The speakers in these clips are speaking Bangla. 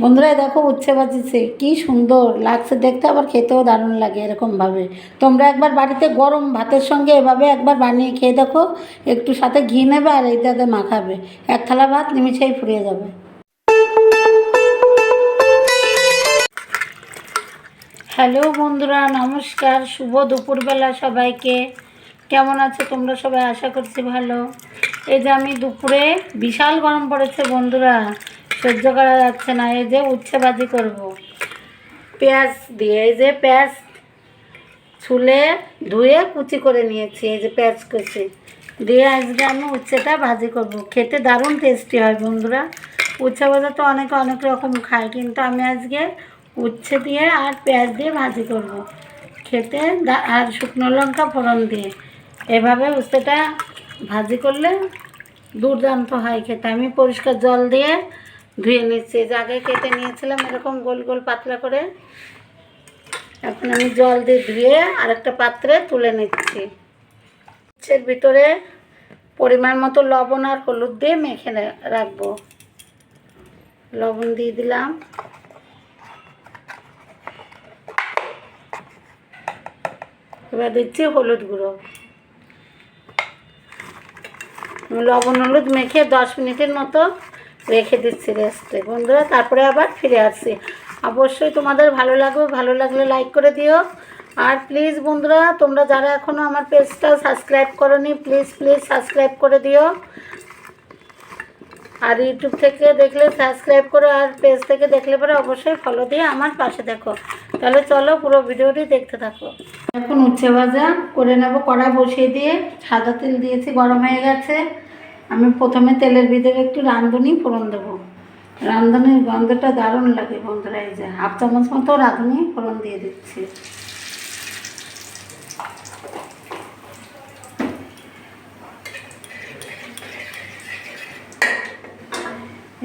বন্ধুরা দেখো উচ্ছে বাজিছে কি সুন্দর লাগছে দেখতে, আবার খেতেও দারুণ লাগে এরকমভাবে। তোমরা একবার বাড়িতে গরম ভাতের সঙ্গে এভাবে একবার বানিয়ে খেয়ে দেখো, একটু সাথে ঘি নেবে আর এইটাতে মাখাবে। এক থালা ভাত নিমিশেই ফুরিয়ে যাবে। হ্যালো বন্ধুরা, নমস্কার, শুভ দুপুরবেলা সবাইকে। কেমন আছো তোমরা সবাই? আশা করছি ভালো। এই যে আমি দুপুরে বিশাল গরম পড়েছে বন্ধুরা। সহ্য করা যাচ্ছে না। এই যে উচ্ছে ভাজি করব। পেঁয়াজ দিয়ে এই যে পেঁয়াজ ছুলে ধুয়ে কুচি করে নিয়েছি, এই যে পেঁয়াজ কুচি। দিয়ে আজকে আমি উচ্ছেটা ভাজি করব। খেতে দারুণ টেস্টি হয় বন্ধুরা। উচ্ছে ভাজা তো অনেকে, অনেক রকম খায়, কিন্তু আমি আজকে উচ্ছে দিয়ে আর পেঁয়াজ দিয়ে ভাজি করব। খেতে আর শুকনো লঙ্কা ফোড়ন দিয়ে। এভাবে উচ্ছেটা ভাজি করলে দুর্দান্ত হয় খেতে। আমি পরিষ্কার জল দিয়ে ধুয়ে নিচ্ছি যে আগে কেটে নিয়েছিলাম, এরকম গোল গোল পাতলা করে। এখন আমি জল দিয়ে ধুয়ে আরেকটা পাত্রে তুলে নিচ্ছি। উচ্ছের ভিতরে পরিমাণ মতো লবণ আর হলুদ দিয়ে মেখে রাখব। লবণ দিয়ে দিলাম। এবার দিচ্ছি হলুদ গুঁড়ো। লবণ হলুদ মেখে দশ মিনিটের মতো রেখে দিচ্ছি রেস্টে বন্ধুরা, তারপরে আবার ফিরে আসছি। অবশ্যই তোমাদের ভালো লাগবে, ভালো লাগলে লাইক করে দিও। আর প্লিজ বন্ধুরা, তোমরা যারা এখনও আমার পেজটা সাবস্ক্রাইব করনি প্লিজ প্লিজ সাবস্ক্রাইব করে দিও। আর ইউটিউব থেকে দেখলে সাবস্ক্রাইব করো, আর পেজ থেকে দেখলে পরে অবশ্যই ফলো দিয়ে আমার পাশে দেখো। তাহলে চলো পুরো ভিডিওটি দেখতে থাকো। এখন উচ্ছে ভাজা করে নেব কড়া বসিয়ে দিয়ে। সাদা তেল দিয়েছি, গরম হয়ে গেছে। আমি প্রথমে তেলের ভিতরে একটু রাঁধুনি, ফোড়ন দেবো। রাঁধুনির গন্ধটা দারুণ লাগে বন্ধুরা, এই যে হাফ চামচ মতো রাঁধুনি, ফোড়ন দিয়ে দিচ্ছি।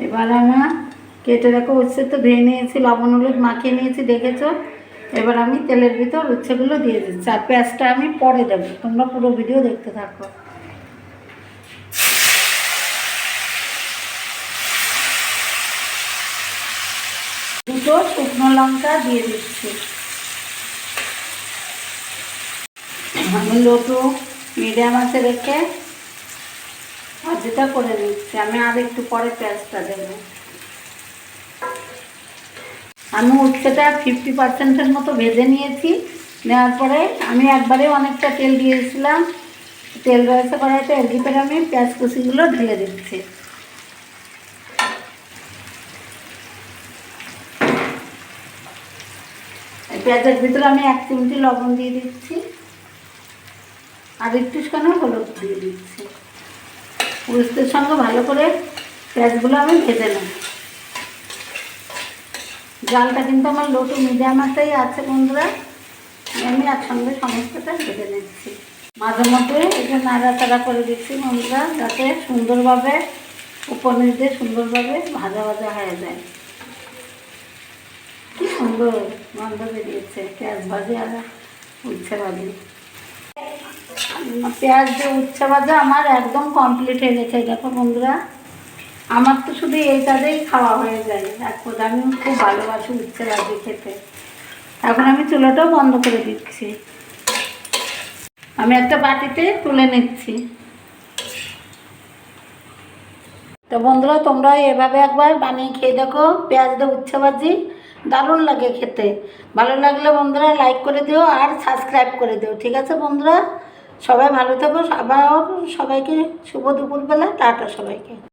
এবার আমার কেটে রাখো উচ্ছে তো ধুয়ে নিয়েছি, লবণ হলুদ মাখিয়ে নিয়েছি, দেখেছ? এবার আমি তেলের ভিতর উচ্ছেগুলো দিয়ে দিচ্ছি। আর পেঁয়াজটা আমি পরে দেবো, তোমরা পুরো ভিডিও দেখতে থাকো। দুটো শুকনো লঙ্কা দিয়ে দিচ্ছি। আমি লোটু মিডিয়াম আছে রেখে ভাজিটা করে নিচ্ছি। আমি আর একটু পরে পেঁয়াজটা দেবো। আমি উচ্ছেটা ফিফটি পার্সেন্টের মতো ভেজে নিয়েছি। নেওয়ার পরে আমি একবারে অনেকটা তেল দিয়েছিলাম। তেল রয়েছে কড়াইতে, এর ভিতরে আমি পেঁয়াজ কুচিগুলো ঢেলে দিচ্ছি। পেঁয়াজের ভিতরে আমি এক চিমটি লবণ দিয়ে দিচ্ছি। আর একটু সামনে হলুদ দিয়ে দিচ্ছি। উস্তের সঙ্গে ভালো করে পেঁয়াজগুলো আমি ভেজে নেব। জালটা কিন্তু আমার লোটু মিডিয়াম আছেই আছে বন্ধুরা। আমি একসঙ্গে সমস্তটা ভেজে নিচ্ছি। মাঝে মধ্যে একটু নাড়াচাড়া করে দিচ্ছি বন্ধুরা, যাতে সুন্দরভাবে উপর দিয়ে সুন্দরভাবে ভাজা ভাজা হয়ে যায়। সুন্দর গন্ধ বেরিয়েছে, পেঁয়াজ ভাজি আর উচ্ছে ভাজি। পেঁয়াজ দিয়ে উচ্ছে ভাজা আমার একদম কমপ্লিট হয়ে গেছে, দেখো বন্ধুরা। আমার তো শুধু এইটাতেই খাওয়া হয়ে যায়। কথা আমি খুব ভালোবাসি উচ্ছে ভাজি খেতে। এখন আমি চুলাটাও বন্ধ করে দিচ্ছি। আমি একটা বাটিতে তুলে নিচ্ছি। তো বন্ধুরা, তোমরা এভাবে একবার বানিয়ে খেয়ে দেখো, পেঁয়াজ দিয়ে উচ্ছে ভাজি। দারুণ লাগে খেতে। ভালো লাগলে বন্ধুরা লাইক করে দিও আর সাবস্ক্রাইব করে দিও, ঠিক আছে বন্ধুরা? সবাই ভালো থাকো, আবার সবাইকে শুভ দুপুরবেলা, টাটা সবাইকে।